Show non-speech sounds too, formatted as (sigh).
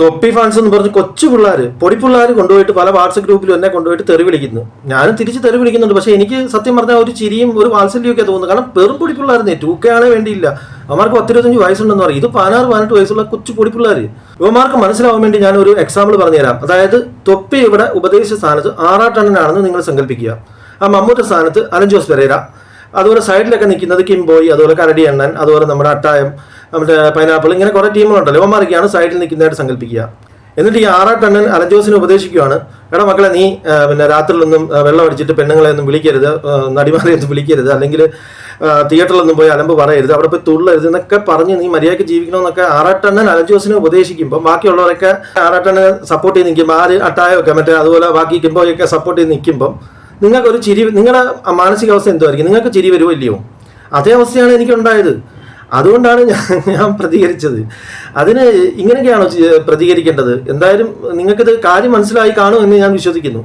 തൊപ്പി ഫാൻസ് എന്ന് പറഞ്ഞ് കൊച്ചു പിള്ളേർ പൊടി പിള്ളേർ കൊണ്ടുപോയിട്ട് പല വാട്സപ്പ് ഗ്രൂപ്പിലും എന്നെ കൊണ്ടുപോയിട്ട് തെറി വിളിക്കുന്നു. ഞാനും തിരിച്ച് തെറി വിളിക്കുന്നുണ്ട്. പക്ഷേ എനിക്ക് സത്യം പറഞ്ഞാൽ ഒരു ചിരിയും ഒരു വാത്സല്യമൊക്കെ തോന്നുന്നു കാരണം വെറും പൊടി പിള്ളേർ ടൂ കെ ആണേ വേണ്ടിയില്ല. അവർക്ക് പത്തിരുപത്തഞ്ച് വയസ്സുണ്ടെന്ന് പറയും. ഇത് പതിനാറ് പതിനെട്ട് വയസ്സുള്ള കൊച്ചു പൊടി പിള്ളേർ ഇവന്മാർക്ക് മനസ്സിലാവാൻ വേണ്ടി ഞാൻ ഒരു എക്സാമ്പിൾ പറഞ്ഞുതരാം. അതായത് തൊപ്പി ഇവിടെ ഉപദേശ സ്ഥാനത്ത് ആറാട്ടണ്ണനാണെന്ന് നിങ്ങൾ സങ്കല്പിക്കുക. ആ മമ്മൂട്ട സ്ഥാനത്ത് അലൻ ജോസ് പെരേര. അതുപോലെ സൈഡിലൊക്കെ നിൽക്കുന്നത് കിംബോയ് അതുപോലെ കരടി എണ്ണൻ അതുപോലെ നമ്മുടെ അട്ടായം നമ്മുടെ പൈനാപ്പിൾ ഇങ്ങനെ കുറേ ടീമുകളുണ്ടല്ലോ ഇവന്മാരൊക്കെയാണ് സൈഡിൽ നിൽക്കുന്നതായിട്ട് സങ്കല്പിക്കുക. എന്നിട്ട് ഈ ആറാട്ടണ്ണൻ അലജോസിനെ ഉപദേശിക്കുകയാണ്. എടാ മക്കളെ നീ പിന്നെ രാത്രിയിലൊന്നും വെള്ളം അടിച്ചിട്ട് പെണ്ണുങ്ങളെ ഒന്നും വിളിക്കരുത് നടിമാരെ ഒന്നും വിളിക്കരുത് അല്ലെങ്കിൽ തിയേറ്ററിലൊന്നും പോയി അലമ്പ് പറയരുത് അവിടെ പോയി തുള്ളരുത് എന്നൊക്കെ പറഞ്ഞ് നീ മര്യാദയ്ക്ക് ജീവിക്കണമെന്നൊക്കെ ആറാട്ടണ്ണൻ അലജോസിനെ ഉപദേശിക്കുമ്പോൾ ബാക്കിയുള്ളവരൊക്കെ ആറാട്ടണ്ണനെ സപ്പോർട്ട് ചെയ്ത് നിൽക്കുമ്പോൾ ആര് അട്ടായൊക്കെ മറ്റേ അതുപോലെ ബാക്കി കിംബോയൊക്കെ സപ്പോർട്ട് ചെയ്ത് നിൽക്കുമ്പം നിങ്ങൾക്കൊരു ചിരി നിങ്ങളുടെ മാനസികാവസ്ഥ എന്തായിരിക്കും നിങ്ങൾക്ക് ചിരി വരുമോ ഇല്ലയോ? അതേ അവസ്ഥയാണ് എനിക്കുണ്ടായത്. അതുകൊണ്ടാണ് (laughs) ഞാൻ പ്രതികരിച്ചത്. അതിന് ഇങ്ങനെയൊക്കെയാണോ പ്രതികരിക്കേണ്ടത്? എന്തായാലും നിങ്ങൾക്കിത് കാര്യം മനസ്സിലായി കാണുമെന്ന് ഞാൻ വിശ്വസിക്കുന്നു.